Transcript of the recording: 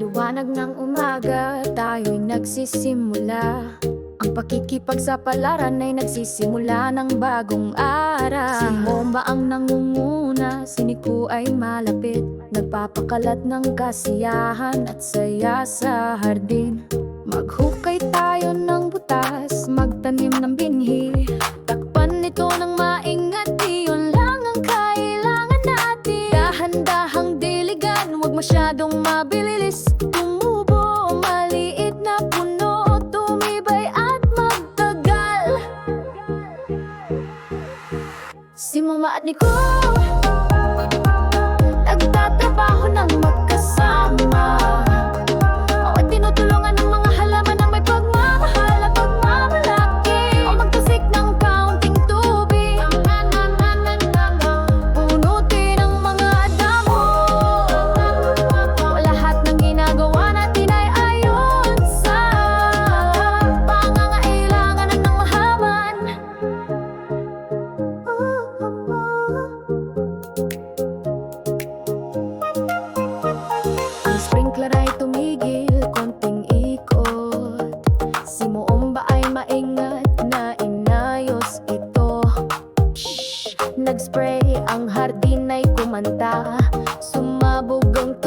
liwanag ng umaga Tayo'y nagsisimula. Ang pakikipagsapalaran ay nagsisimula ng bagong araw Si Momba ang nangunguna, si Nico ay malapit. Nagpapakalat ng kasiyahan at saya sa hardin. Maghukay tayo ng butas, magtanim ng binhi. Takpan nito ng maingat, iyon lang ang kailangan natin. Dahan-dahang diligan, huwag masyadong Si Mama at Nico Nagtatrabaho Maingat na inayos ito. Nagspray ang hardin ay kumanta. Sumabog ang